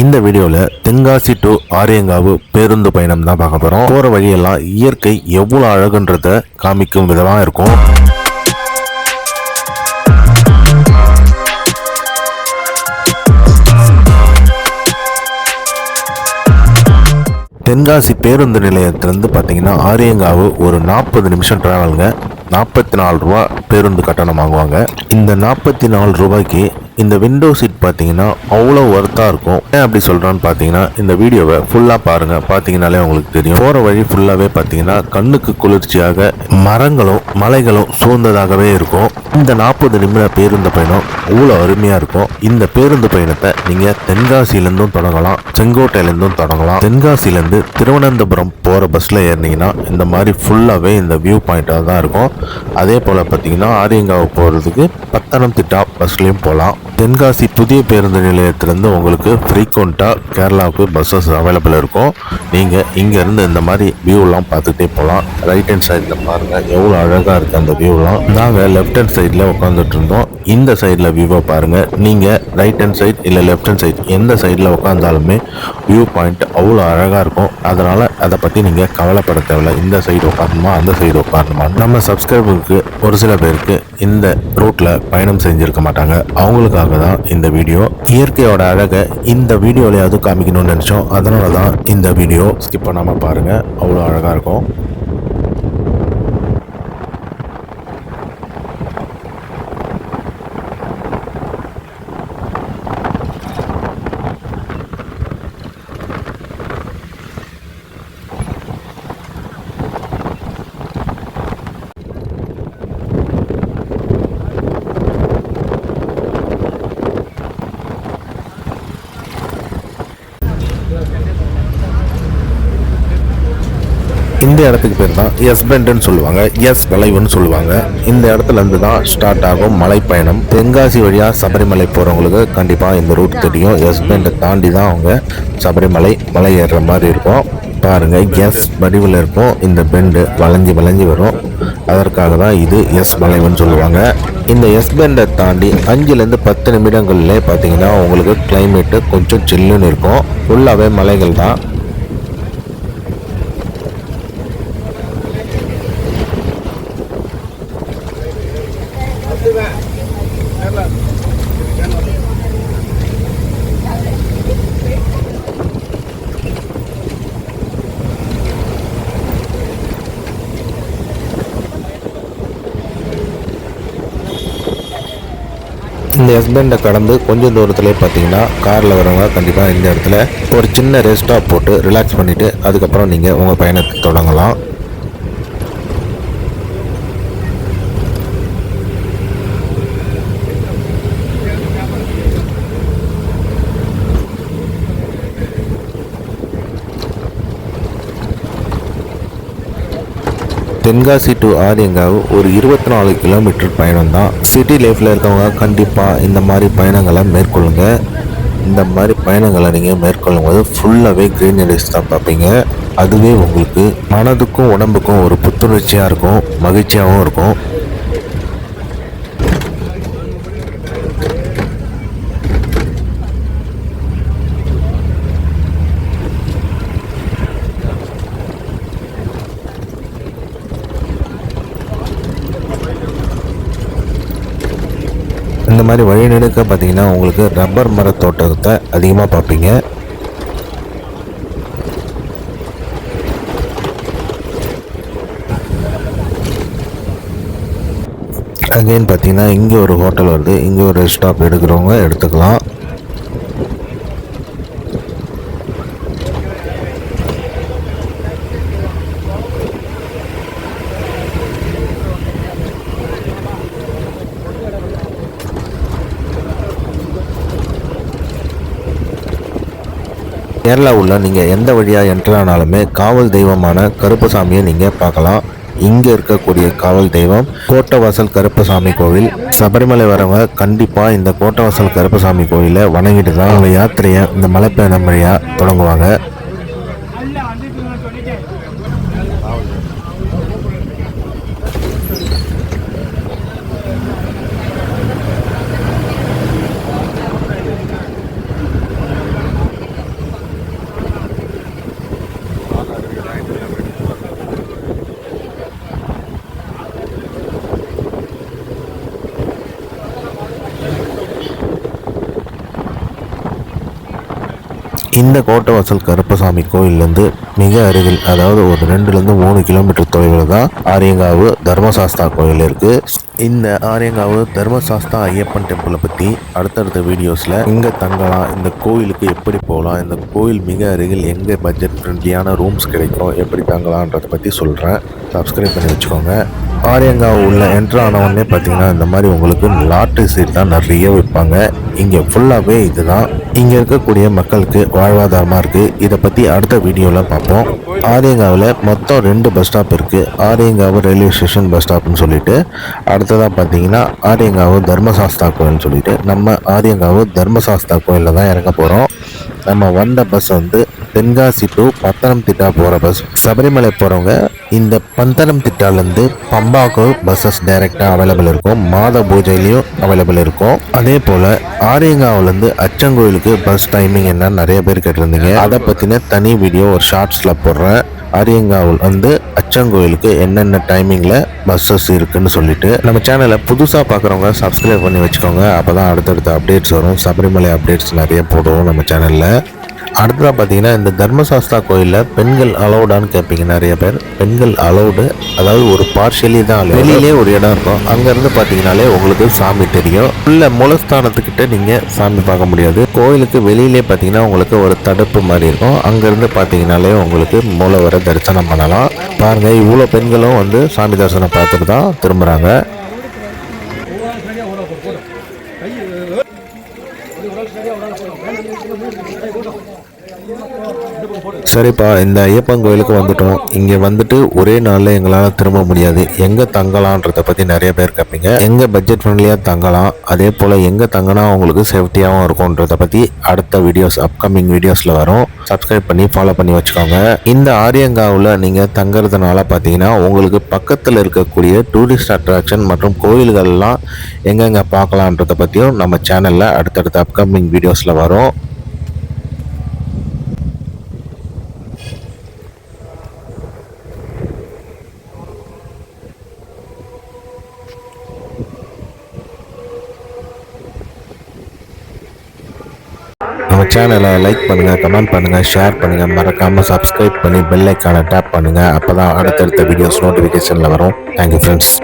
இந்த வீடியோவில் தென்காசி டு ஆரியங்காவு பேருந்து பயணம் தான் பார்க்க போகிறோம் போகிற வழியெல்லாம் இயற்கை எவ்வளோ அழகுன்றத காமிக்கும் விதமாக இருக்கும். தென்காசி பேருந்து நிலையத்திலேருந்து பார்த்தீங்கன்னா ஆரியங்காவு ஒரு நாற்பது நிமிஷம் ட்ராவலுங்க நாற்பத்தி நாலு ரூபா பேருந்து கட்டணம் வாங்குவாங்க. இந்த நாற்பத்தி நாலு ரூபாய்க்கு இந்த விண்டோ சீட் பார்த்தீங்கன்னா அவ்வளோ ஒர்த்தாக இருக்கும். ஏன் அப்படி சொல்கிறான்னு பார்த்தீங்கன்னா இந்த வீடியோவை ஃபுல்லாக பாருங்கள் பார்த்தீங்கனாலே உங்களுக்கு தெரியும். போகிற வழி ஃபுல்லாகவே பார்த்தீங்கன்னா கண்ணுக்கு குளிர்ச்சியாக மரங்களும் மலைகளும் சூழ்ந்ததாகவே இருக்கும். இந்த நாற்பது நிமிட பேருந்து பயணம் அவ்வளோ அருமையாக இருக்கும். இந்த பேருந்து பயணத்தை நீங்கள் தென்காசியிலேருந்தும் தொடங்கலாம் செங்கோட்டையிலேருந்தும் தொடங்கலாம். தென்காசியிலேருந்து திருவனந்தபுரம் போகிற பஸ்ஸில் ஏறினீங்கன்னா இந்த மாதிரி ஃபுல்லாகவே இந்த வியூ பாயிண்ட்டாக தான் இருக்கும். அதே போல் பார்த்தீங்கன்னா ஆரியங்காவை போகிறதுக்கு பத்தனம்திட்டா பஸ்லேயும் போகலாம் தென்காசி புதிய பேருந்து நிலையத்திலேருந்து உங்களுக்கு ஃப்ரீக்வெண்ட்டாக கேரளாவுக்கு பஸ்ஸஸ் அவைலபிள் இருக்கும். நீங்கள் இங்கேருந்து இந்த மாதிரி வியூலாம் பார்த்துட்டே போகலாம் ரைட் ஹேண்ட் சைடில் பாருங்கள் எவ்வளோ அழகாக இருக்குது அந்த வியூலாம் நாங்கள் லெஃப்ட் ஹேண்ட் சைடில் உட்காந்துட்டு இருந்தோம். இந்த சைடில் வியூவை பாருங்கள் நீங்கள் ரைட் ஹேண்ட் சைட் இல்லை லெஃப்ட் ஹேண்ட் சைட் எந்த சைடில் உட்காந்தாலுமே வியூ பாயிண்ட் அவ்வளோ அழகாக இருக்கும். அதனால் அதை பற்றி நீங்கள் கவலைப்பட தேவையில்ல. இந்த சைடு உட்காரணுமா அந்த சைடு உட்காரணுமா நம்ம சப்ஸ்கிரைபருக்கு ஒரு சில பேருக்கு இந்த ரூட்டில் பயணம் செஞ்சுருக்க மாட்டாங்க. அவங்களுக்காக தான் இந்த வீடியோ இயற்கையோட அழகை இந்த வீடியோலையாவது காமிக்கணும்னு நினச்சோம். அதனால தான் இந்த வீடியோ ஸ்கிப் பண்ணாமல் பாருங்கள் அவ்வளோ அழகாக இருக்கும். இந்த இடத்துக்கு பேர் தான் எஸ் பெண்டுன்னு சொல்லுவாங்க. எஸ் வளைவுன்னு சொல்லுவாங்க. இந்த இடத்துல இருந்து தான் ஸ்டார்ட் ஆகும் மலைப்பயணம். தென்காசி வழியாக சபரிமலை போகிறவங்களுக்கு கண்டிப்பாக இந்த ரூட் தெரியும். எஸ் பெண்டை தாண்டி தான் அவங்க சபரிமலை மலை ஏறுற மாதிரி இருக்கும். பாருங்கள் எஸ் வடிவில் இருக்கும். இந்த பெண்டு வளைஞ்சி வளைஞ்சி வரும். அதற்காக தான் இது எஸ் வளைவுன்னு சொல்லுவாங்க. இந்த எஸ் பேண்டை தாண்டி அஞ்சுலேருந்து பத்து நிமிடங்கள்ல பார்த்தீங்கன்னா உங்களுக்கு கிளைமேட்டு கொஞ்சம் சில்லுன்னு இருக்கும். ஃபுல்லாகவே மலைகள் தான் இந்த ஹஸ்பண்டை கடந்து கொஞ்சம் தூரத்துலேயே பார்த்தீங்கன்னா காரில் வரவங்க கண்டிப்பாக இந்த இடத்துல ஒரு சின்ன ரெஸ்ட் ஸ்டாப் போட்டு ரிலாக்ஸ் பண்ணிவிட்டு அதுக்கப்புறம் நீங்கள் உங்கள் பயணத்தை தொடங்கலாம். தென்காசி டு ஆரியங்காவு ஒரு இருபத்தி நாலு கிலோமீட்டர் பயணம் தான் சிட்டி லைஃப்பில் இருக்கவங்க கண்டிப்பாக இந்த மாதிரி பயணங்களை மேற்கொள்ளுங்க. இந்த மாதிரி பயணங்களை நீங்கள் மேற்கொள்ளும் போது ஃபுல்லாகவே க்ரீனரிஸ் தான் பார்ப்பீங்க. அதுவே உங்களுக்கு மனதுக்கும் உடம்புக்கும் ஒரு புத்துணர்ச்சியாக இருக்கும் மகிழ்ச்சியாகவும் இருக்கும் இந்த மாதிரி வழிநெடுக்க பார்த்தீங்கன்னா உங்களுக்கு ரப்பர் மர தோட்டத்தை அதிகமாக பார்ப்பீங்க. அகைன் பார்த்தீங்கன்னா இங்கே ஒரு ஹோட்டல் வருது. இங்கே ஒரு ஸ்டாப் எடுக்கிறவங்க எடுத்துக்கலாம். கேரளா உள்ள நீங்கள் எந்த வழியாக என்டர் ஆனாலுமே காவல் தெய்வமான கருப்பசாமியை நீங்கள் பார்க்கலாம். இங்கே இருக்கக்கூடிய காவல் தெய்வம் கோட்டவாசல் கருப்பசாமி கோவில். சபரிமலை வரவங்க கண்டிப்பாக இந்த கோட்டவாசல் கருப்பசாமி கோயிலை வணங்கிட்டு தான் அவங்க யாத்திரையை இந்த மலைப்பயணம் வழியாக தொடங்குவாங்க. இந்த கோட்டவாசல் கருப்பசாமி கோயிலேருந்து மிக அருகில் அதாவது ஒரு ரெண்டுலேருந்து மூணு கிலோமீட்டர் தொலைவில் தான் ஆரியங்காவு தர்மசாஸ்தா கோயில் இருக்குது இந்த ஆரியங்காவு தர்மசாஸ்தா ஐயப்பன் டெம்பிளை பற்றி அடுத்தடுத்த வீடியோஸில் இங்கே தங்கலாம் இந்த கோயிலுக்கு எப்படி போகலாம் இந்த கோயில் மிக அருகில் எங்கே பட்ஜெட் ஃப்ரெண்ட்லியான ரூம்ஸ் கிடைக்கும் எப்படி தங்கலான்றதை பற்றி சொல்கிறேன் சப்ஸ்கிரைப் பண்ணி வச்சுக்கோங்க. ஆரியங்காவு உள்ள என்ட்ரு ஆனவொடனே பார்த்தீங்கன்னா இந்த மாதிரி உங்களுக்கு லாட்ரி சீட் தான் நிறைய விற்பாங்க இங்கே ஃபுல்லாகவே இதுதான். இங்கே இருக்கக்கூடிய மக்களுக்கு வாழ்வாதாரமாக இருக்குது இதை பற்றி அடுத்த வீடியோவில் பார்ப்போம். ஆரியங்காவில் மொத்தம் ரெண்டு பஸ் ஸ்டாப் இருக்குது ஆரியங்காவு ரயில்வே ஸ்டேஷன் பஸ் ஸ்டாப்னு சொல்லிட்டு அடுத்ததாக பார்த்தீங்கன்னா ஆரியங்காவு தர்மசாஸ்தா கோயில்னு சொல்லிட்டு நம்ம ஆரியங்காவு தர்மசாஸ்தா கோயிலில் தான் இறங்க போகிறோம் நம்ம வந்த பஸ் வந்து தென்காசி டு பத்தனம்திட்டா போகிற பஸ் சபரிமலை போகிறவங்க இந்த பந்தனம்திட்டாலேருந்து பம்பாக்கு பஸ்ஸஸ் டைரெக்டாக அவைலபிள் இருக்கும். மாத பூஜையிலையும் அவைலபிள் இருக்கும். அதே போல் ஆரியங்காவிலேருந்து அச்சங்கோயிலுக்கு பஸ் டைமிங் என்னன்னு நிறைய பேர் கேட்டிருந்தீங்க. அதை பற்றின தனி வீடியோ ஒரு ஷார்ட்ஸில் போடுறேன். ஆரியங்காவில் வந்து அச்சங்கோயிலுக்கு என்னென்ன டைமிங்கில் பஸ்ஸஸ் இருக்குன்னு சொல்லிட்டு. நம்ம சேனலை புதுசாக பார்க்குறவங்க சப்ஸ்கிரைப் பண்ணி வச்சுக்கோங்க. அப்போ தான் அடுத்தடுத்த அப்டேட்ஸ் வரும். சபரிமலை அப்டேட்ஸ் நிறைய போடுவோம் நம்ம சேனலில் அடுத்ததாக பார்த்தீங்கன்னா இந்த தர்மசாஸ்தா கோயிலில் பெண்கள் அலௌடான்னு கேட்பீங்க நிறைய பேர். பெண்கள் அலௌடு அதாவது ஒரு பார்ஷியலி தான். வெளியிலே ஒரு இடம் இருக்கும். அங்கேருந்து பார்த்தீங்கனாலே உங்களுக்கு சாமி தெரியும். உள்ள மூலஸ்தானத்துக்கிட்ட நீங்கள் சாமி பார்க்க முடியாது. கோயிலுக்கு வெளியிலே பார்த்தீங்கன்னா உங்களுக்கு ஒரு தடுப்பு மாதிரி இருக்கும். அங்கேருந்து பார்த்தீங்கனாலே உங்களுக்கு மூலவரை தரிசனம் பண்ணலாம். பாருங்கள் இவ்வளோ பெண்களும் வந்து சாமி தரிசனம் பார்த்துட்டு தான் திரும்புகிறாங்க சரிப்பா இந்த ஐயப்பன் கோயிலுக்கு வந்துட்டோம். இங்கே வந்துட்டு ஒரே நாளில் எங்களால் திரும்ப முடியாது. எங்கே தங்கலான்றத பற்றி நிறைய பேர் கேட்பீங்க எங்கே பட்ஜெட் ஃப்ரெண்ட்லியாக தங்கலாம். அதே போல் எங்கே தங்கினா உங்களுக்கு சேஃப்டியாகவும் இருக்கும்ன்றதை பற்றி அடுத்த வீடியோஸ் அப்கமிங் வீடியோஸில் வரும். சப்ஸ்கிரைப் பண்ணி ஃபாலோ பண்ணி வச்சுக்கோங்க. இந்த ஆரியங்காவில் நீங்கள் தங்குறதுனால பார்த்தீங்கன்னா உங்களுக்கு பக்கத்தில் இருக்கக்கூடிய டூரிஸ்ட் அட்ராக்ஷன் மற்றும் கோயில்கள்லாம் எங்கெங்கே பார்க்கலான்றத பற்றியும் நம்ம சேனலில் அடுத்தடுத்த அப்கமிங் வீடியோஸில் வரும். சேனலை லைக் பண்ணுங்கள் கமெண்ட் பண்ணுங்கள் ஷேர் பண்ணுங்கள் மறக்காமல் சப்ஸ்கிரைப் பண்ணி பெல் ஐக்கானை டேப் பண்ணுங்கள் அப்போ தான் அடுத்தடுத்த வீடியோஸ் நோட்டிஃபிகேஷனில் வரும். Thank you friends